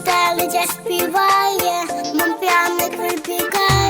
метелиця співає, мов п'яник випікає.